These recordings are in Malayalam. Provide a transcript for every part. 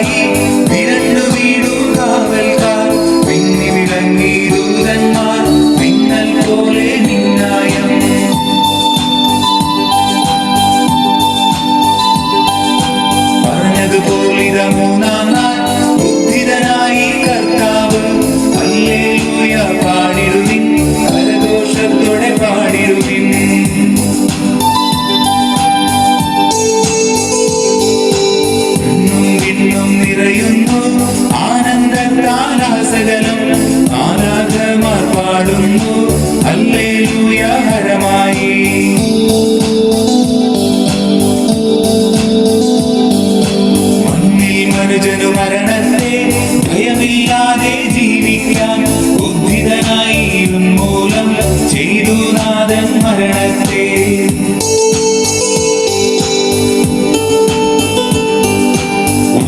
ஆகி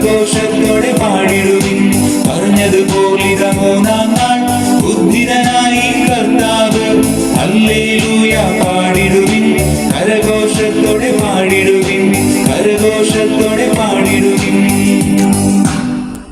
കരഘോഷത്തോടെ പാടിടുവിൻ. പറഞ്ഞതുപോലിത മൂന്നാം നാൾ. ബുദ്ധിതനായി കർത്താവ് അല്ലേലൂയ പാടിടുവിൻ. കരഘോഷത്തോടെ പാടിടുവിൻ. കരഘോഷത്തോടെ പാടിടുവിൻ.